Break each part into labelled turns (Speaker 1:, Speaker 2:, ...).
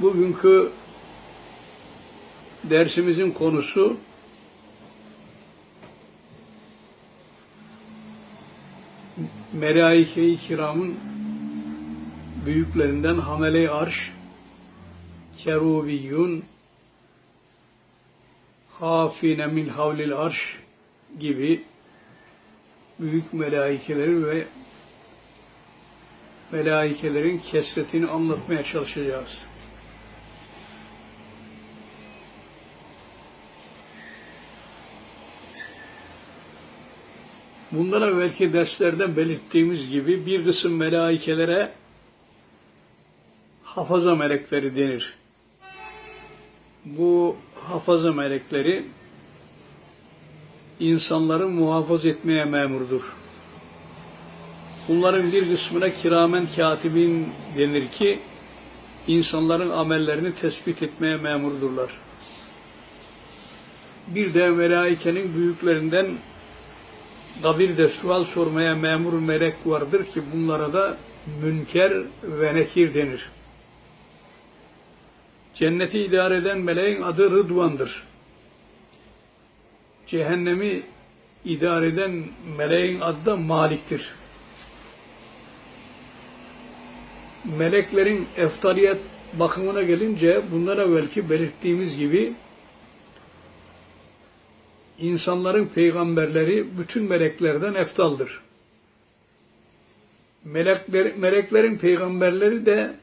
Speaker 1: Bugünkü dersimizin konusu Melaike-i Kiram'ın büyüklerinden Hamele-i Arş, Kerubiyyun, Hafine min havlil arş gibi büyük melaikeleri ve melaikelerin kesretini anlatmaya çalışacağız. Bundan evvelki derslerde belirttiğimiz gibi bir kısım melaikelere hafaza melekleri denir. Bu hafaza melekleri insanları muhafaza etmeye memurdur. Bunların bir kısmına kiramen katibin denir ki insanların amellerini tespit etmeye memurdurlar. Bir de melaikenin büyüklerinden kabirde sual sormaya memur melek vardır ki bunlara da münker ve nekir denir. Cenneti idare eden meleğin adı Rıdvan'dır. Cehennemi idare eden meleğin adı da Malik'tir. Meleklerin eftaliyet bakımına gelince bundan evvelki belirttiğimiz gibi insanların peygamberleri bütün meleklerden eftaldır. Melekler, meleklerin peygamberleri de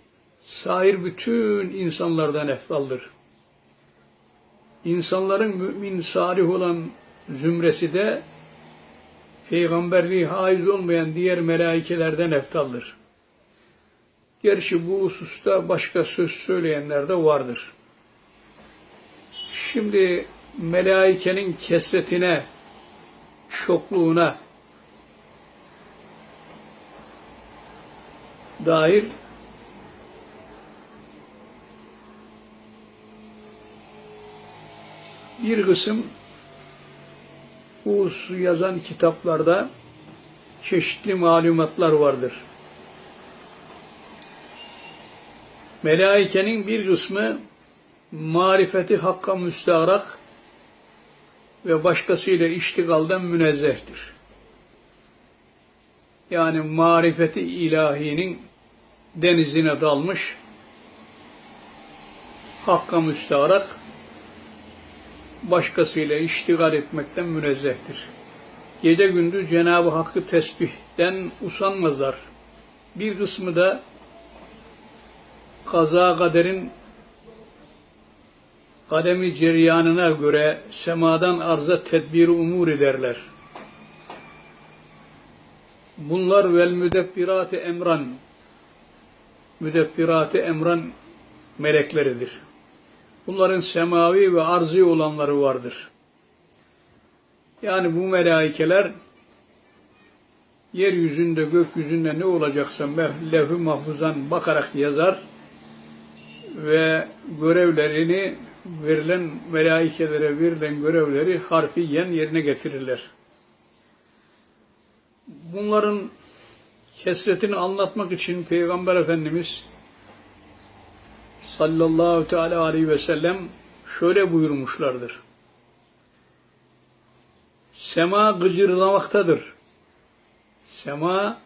Speaker 1: sair bütün insanlardan eftaldır. İnsanların mümin, salih olan zümresi de peygamberliği haiz olmayan diğer melaikelerden eftaldır. Gerçi bu hususta başka söz söyleyenler de vardır. Şimdi melaikenin kesretine, çokluğuna dair bir kısım bu hususu yazan kitaplarda çeşitli malumatlar vardır. Melaikenin bir kısmı marifeti hakka müstahrak ve başkasıyla iştigalden münezzehtir. Yani marifeti ilahinin denizine dalmış, hakka müstahrak, başkasıyla iştigal etmekten münezzehtir. Gece gündüz Cenab-ı Hakk'ı tesbihten usanmazlar. Bir kısmı da kaza kaderin kademi ceryanına göre semadan arza tedbiri umur ederler. Bunlar vel müdebbirati emran müdebbirati emran melekleridir. Bunların semavi ve arzi olanları vardır. Yani bu melaikeler yeryüzünde, gökyüzünde ne olacaksa levh-i mahfuzdan bakarak yazar ve görevlerini verilen melaikelere verilen görevleri harfiyen yerine getirirler. Bunların kesretini anlatmak için Peygamber Efendimiz sallallahu teala aleyhi ve sellem şöyle buyurmuşlardır. Sema gıcırdamaktadır. Sema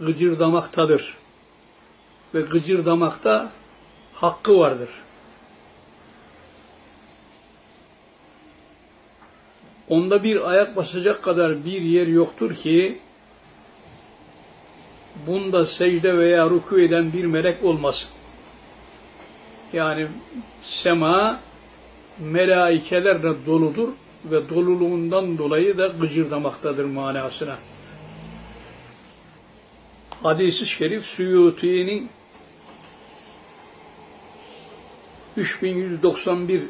Speaker 1: gıcırdamaktadır. Ve gıcırdamakta hakkı vardır. Onda bir ayak basacak kadar bir yer yoktur ki bunda secde veya ruku eden bir melek olmasın. Yani sema melaikelerle doludur ve doluluğundan dolayı da gıcırdamaktadır manasına. Hadis-i şerif Suyuti'nin 3191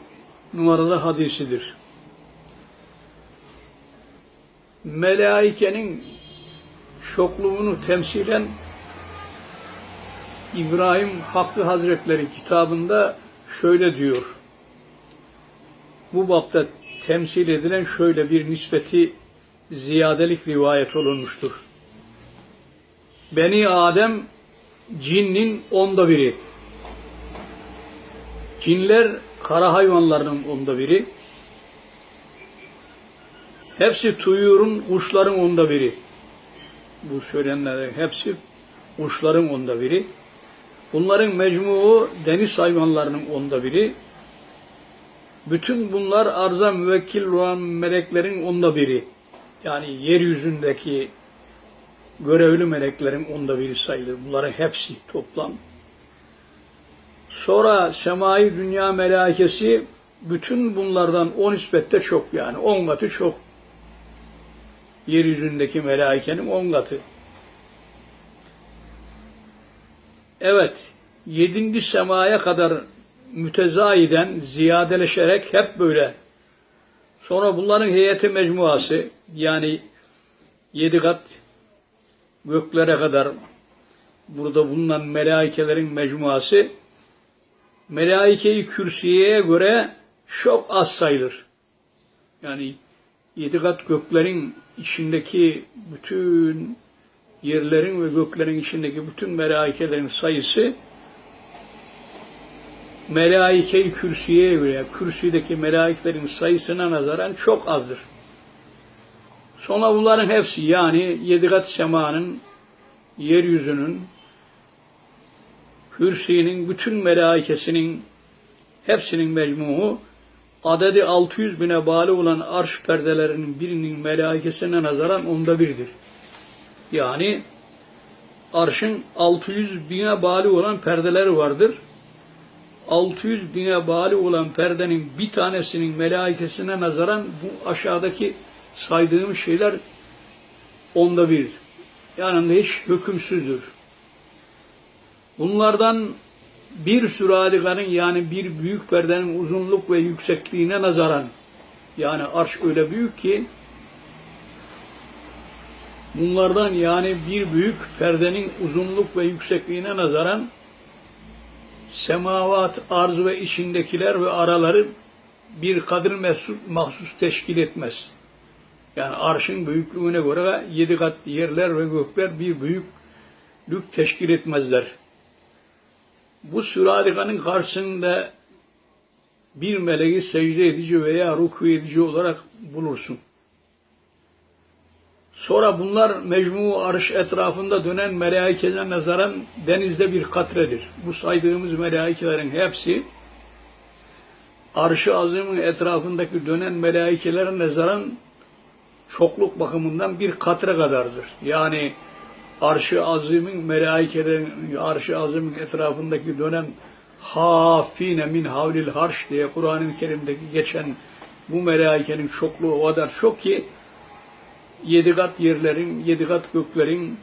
Speaker 1: numaralı hadisidir. Melaikenin şokluğunu temsilen İbrahim Hakkı Hazretleri kitabında şöyle diyor. Bu bapta temsil edilen şöyle bir nispeti ziyadelik rivayet olunmuştur. Beni Adem cinnin onda biri. Cinler kara hayvanlarının onda biri. Hepsi tuyurun, kuşların onda biri. Bu söyleyenlerin hepsi kuşların onda biri. Bunların mecmuu deniz hayvanlarının onda biri. Bütün bunlar arza müvekkil olan meleklerin onda biri. Yani yeryüzündeki görevli meleklerin onda biri sayılır. Bunların hepsi toplam. Sonra semai dünya melaikesi bütün bunlardan on nispette çok yani. On katı çok. Yeryüzündeki melaikenin on katı. Evet, yedinci semaya kadar mütezayiden ziyadeleşerek hep böyle. Sonra bunların heyeti mecmuası yani yedi kat göklere kadar burada bulunan melaikelerin mecmuası melaike-i kürsiyeye göre çok az sayılır. Yani yedi kat göklerin içindeki bütün yerlerin ve göklerin içindeki bütün melaikelerin sayısı melaike-i kürsüye göre, kürsüdeki melaikelerin sayısına nazaran çok azdır. Sonra bunların hepsi yani yedi kat semanın, yeryüzünün, kürsünün, bütün melaikesinin hepsinin mecmuğu adedi 600 bine bağlı olan arş perdelerinin birinin melaikesine nazaran onda birdir. Yani arşın 600 bine bağlı olan perdeleri vardır. 600 bine bağlı olan perdenin bir tanesinin melaikesine nazaran bu aşağıdaki saydığım şeyler onda bir. Yanında hiç hükümsüzdür. Bunlardan bir sürü halikanın yani bir büyük perdenin uzunluk ve yüksekliğine nazaran yani arş öyle büyük ki bunlardan yani bir büyük perdenin uzunluk ve yüksekliğine nazaran semavat, arz ve içindekiler ve araları bir kadir mahsus, mahsus teşkil etmez. Yani arşın büyüklüğüne göre yedi kat yerler ve gökler bir büyüklük teşkil etmezler. Bu süralikanın karşısında bir meleği secde edici veya ruku edici olarak bulursun. Sonra bunlar mecmu arş etrafında dönen melaikeden nazaran denizde bir katredir. Bu saydığımız melaikelerin hepsi arşı azimın etrafındaki dönen melaikelerin nazaran çokluk bakımından bir katre kadardır. Yani arşı azimin melaikelerin arşı azimin etrafındaki dönen hafine min havlil harş diye Kur'an-ı Kerim'deki geçen bu melaikenin çokluğu o kadar çok ki yedi kat yerlerin, yedi kat göklerin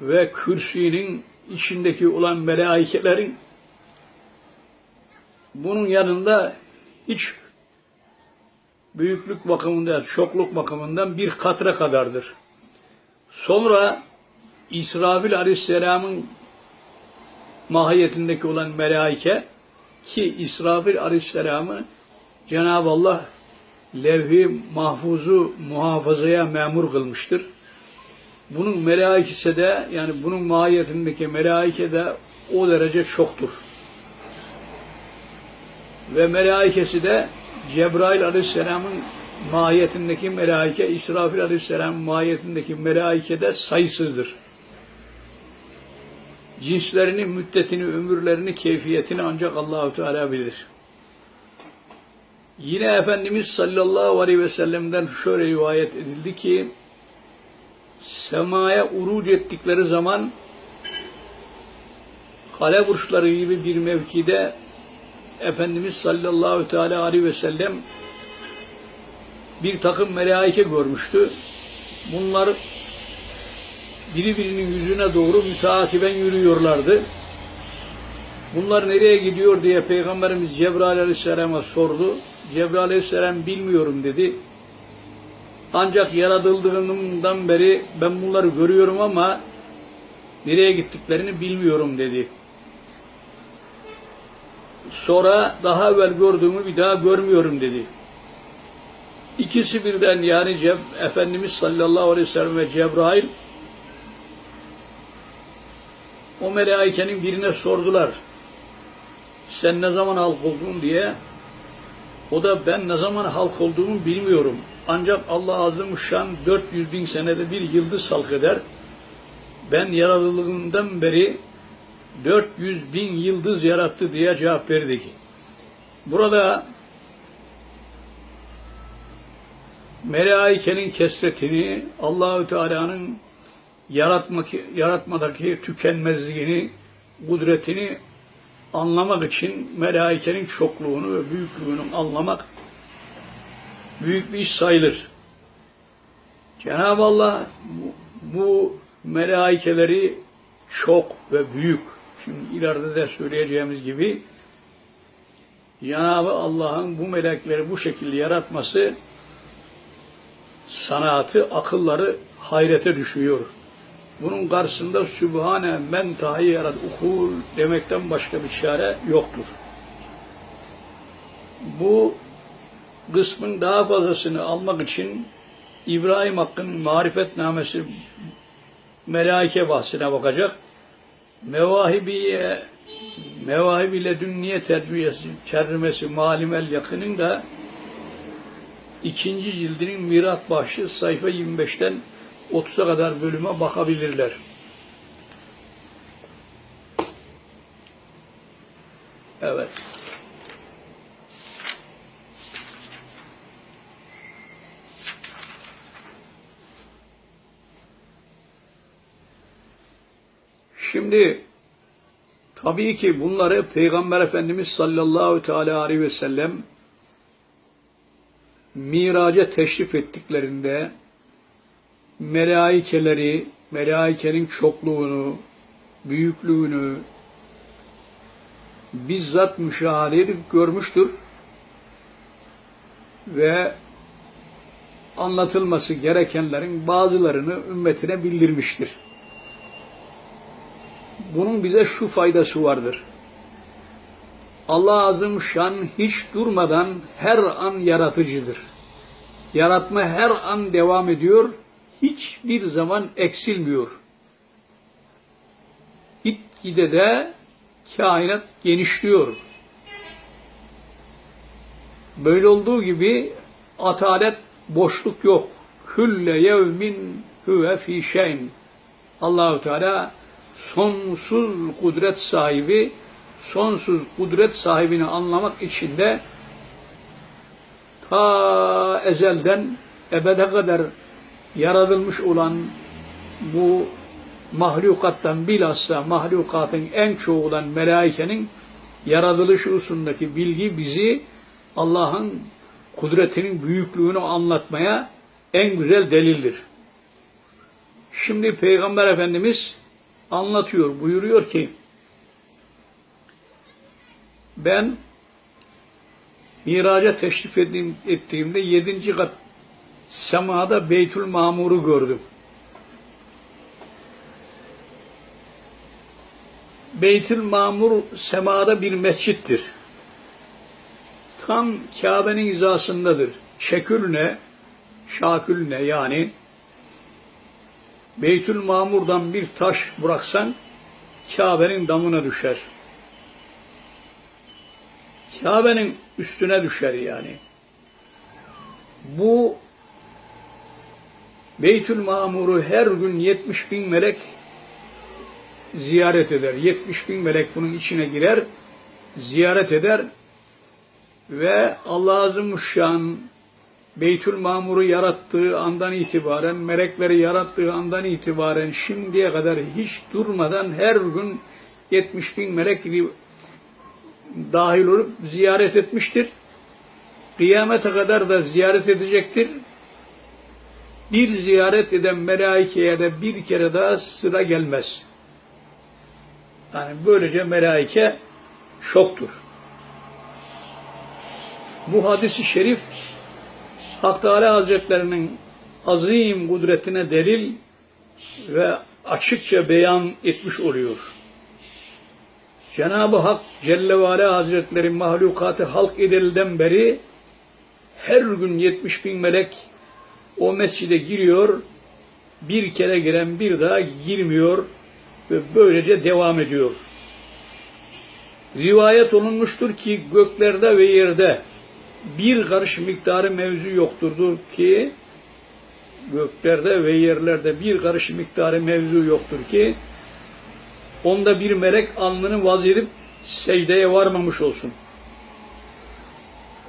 Speaker 1: ve kürsünün içindeki olan melaikelerin bunun yanında hiç büyüklük bakımından, çokluk bakımından bir katre kadardır. Sonra İsrafil Aleyhisselam'ın mahiyetindeki olan melaike ki İsrafil Aleyhisselam'ı Cenab-ı Allah levh-i mahfuzu muhafazaya memur kılmıştır. Bunun melaikesi de yani bunun mahiyetindeki melaike de o derece çoktur. Ve melaikesi de Cebrail aleyhisselamın mahiyetindeki melaike, İsrafil aleyhisselamın mahiyetindeki melaike de sayısızdır. Cinslerini, müddetini, ömürlerini, keyfiyetini ancak Allahu Teala bilir. Yine Efendimiz sallallahu aleyhi ve sellem'den şöyle rivayet edildi ki semaya uruc ettikleri zaman kale burçları gibi bir mevkide Efendimiz sallallahu teala aleyhi ve sellem bir takım melaike görmüştü. Bunlar biri birinin yüzüne doğru müteakiben yürüyorlardı. Bunlar nereye gidiyor diye Peygamberimiz Cebrail aleyhisselama sordu. Cebrail aleyhisselam bilmiyorum dedi. Ancak yaratıldığından beri ben bunları görüyorum ama nereye gittiklerini bilmiyorum dedi. Sonra daha evvel gördüğümü bir daha görmüyorum dedi. İkisi birden yani Ceb Efendimiz sallallahu aleyhi ve sellem ve Cebrail o melaikenin birine sordular. sen ne zaman halk oldun diye o da ben ne zaman halk olduğumu bilmiyorum. Ancak Allah Azimuşşan 400 bin senede bir yıldız halk eder. Ben yaratıldığından beri 400 bin yıldız yarattı diye cevap verdi ki. Burada melaikenin kesretini, Allahü Teala'nın yaratmak, yaratmadaki tükenmezliğini, kudretini anlamak için melaikenin çokluğunu ve büyüklüğünü anlamak büyük bir iş sayılır. Cenab-ı Allah bu, bu melaikeleri çok ve büyük. Şimdi ileride de söyleyeceğimiz gibi Cenab-ı Allah'ın bu melekleri bu şekilde yaratması sanatı, akılları hayrete düşüyor. Bunun karşısında Sübhane men tahiyyerat ukul demekten başka bir çare yoktur. Bu kısmın daha fazlasını almak için İbrahim Hakkı'nın marifetnamesi melaike bahsine bakacak. Mevahibiye Mevahib ile dünniye terbiyesi, tercümesi malimel yakının da ikinci cildinin mirat bahşi sayfa 25'ten 30'a kadar bölüme bakabilirler. Evet. Şimdi tabii ki bunları Peygamber Efendimiz sallallahu teala aleyhi ve sellem miraca teşrif ettiklerinde melaikeleri, melaikenin çokluğunu, büyüklüğünü bizzat müşahede edip görmüştür ve anlatılması gerekenlerin bazılarını ümmetine bildirmiştir. Bunun bize şu faydası vardır. Allah Azim Şan hiç durmadan her an yaratıcıdır. Yaratma her an devam ediyor, hiçbir zaman eksilmiyor. Gitgide de kainat genişliyor. Böyle olduğu gibi atalet boşluk yok. Külle yevmin huve fi şeyin. Allahu Teala sonsuz kudret sahibi, sonsuz kudret sahibini anlamak için de ta ezelden ebede kadar yaratılmış olan bu mahlukattan bilhassa mahlukatın en çoğu olan melaikenin yaratılış hususundaki bilgi bizi Allah'ın kudretinin büyüklüğünü anlatmaya en güzel delildir. Şimdi Peygamber Efendimiz anlatıyor, buyuruyor ki ben miraca teşrif ettiğimde yedinci kat semada Beytül Mamur'u gördüm. Beytül Mamur semada bir mescittir. Tam Kabe'nin hizasındadır. Çekülne, şakülne yani Beytül Mamur'dan bir taş bıraksan Kabe'nin damına düşer. Kabe'nin üstüne düşer yani. Bu Beytül Mamur'u her gün 70 bin melek ziyaret eder. 70 bin melek bunun içine girer, ziyaret eder ve Allah Azimuşşan Beytül Mamur'u yarattığı andan itibaren, melekleri yarattığı andan itibaren şimdiye kadar hiç durmadan her gün 70 bin melek dahil olup ziyaret etmiştir. Kıyamete kadar da ziyaret edecektir. Bir ziyaret eden melaikeye de bir kere daha sıra gelmez. Yani böylece melaike şoktur. Bu hadisi şerif Hak Teala Hazretlerinin azim kudretine delil ve açıkça beyan etmiş oluyor. Cenab-ı Hak Celle ve Hazretleri mahlukatı halk edilden beri her gün 70 bin melek o mescide giriyor, bir kere giren bir daha girmiyor ve böylece devam ediyor. Rivayet olunmuştur ki göklerde ve yerde bir karış miktarı mevzu yokturdur ki göklerde ve yerlerde bir karış miktarı mevzu yoktur ki onda bir melek alnını vaz edip secdeye varmamış olsun.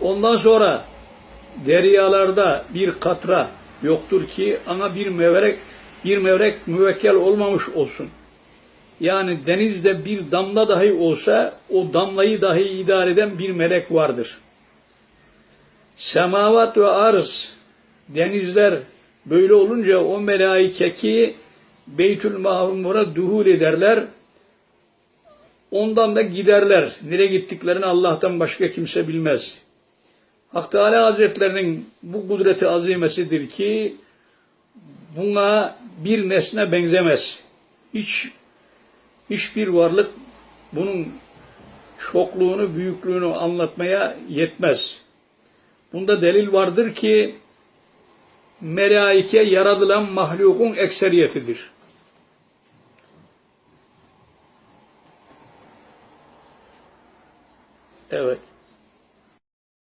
Speaker 1: Ondan sonra deryalarda bir katra yoktur ki ama bir mevrek bir mevrek müvekkel olmamış olsun. Yani denizde bir damla dahi olsa o damlayı dahi idare eden bir melek vardır. Semavat ve arz denizler böyle olunca o melaike ki Beytül Mahmur'a duhul ederler. Ondan da giderler. Nereye gittiklerini Allah'tan başka kimse bilmez. Hak Teala Hazretlerinin bu kudreti azimesidir ki buna bir nesne benzemez. Hiç hiçbir varlık bunun çokluğunu, büyüklüğünü anlatmaya yetmez. Bunda delil vardır ki melaike yaratılan mahlukun ekseriyetidir. Evet.